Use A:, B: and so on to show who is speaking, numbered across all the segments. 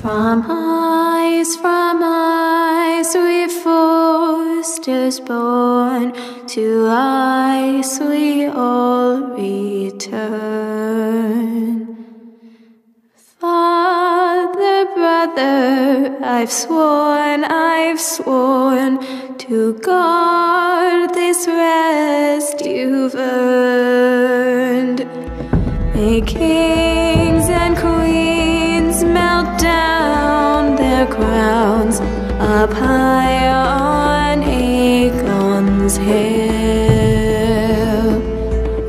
A: From ice, from ice, we foresters born, to ice we all return. Father, brother, I've sworn, I've sworn to guard this rest you've earned. May crowns up high on Aegon's hill.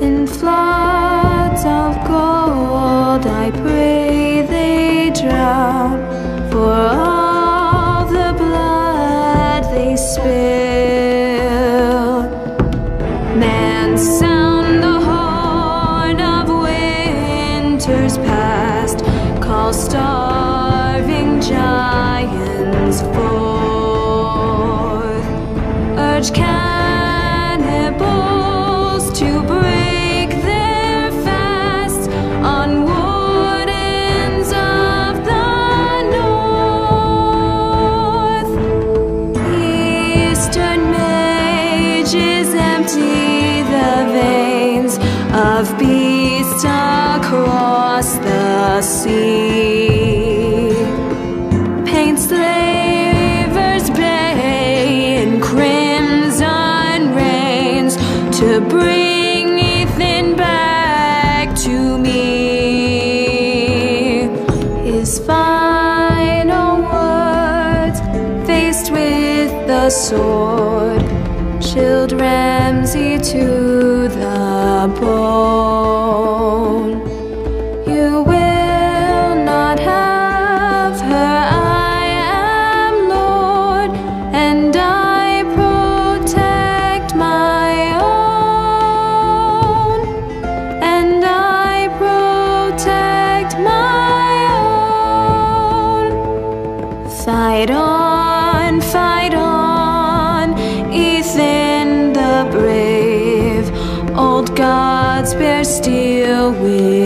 A: In floods of gold, I pray they drown for all the blood they spill. Man, sound the horn of winter's past, call starving giants forth, urge cannibals to break their fast on wardens of the north. Eastern mages empty the veins of beasts across the sea. The sword, chilled Ramsay to the bone. You will not have her, I am Lord, and I protect my own, and I protect my own. Fight on, Old gods bear steel with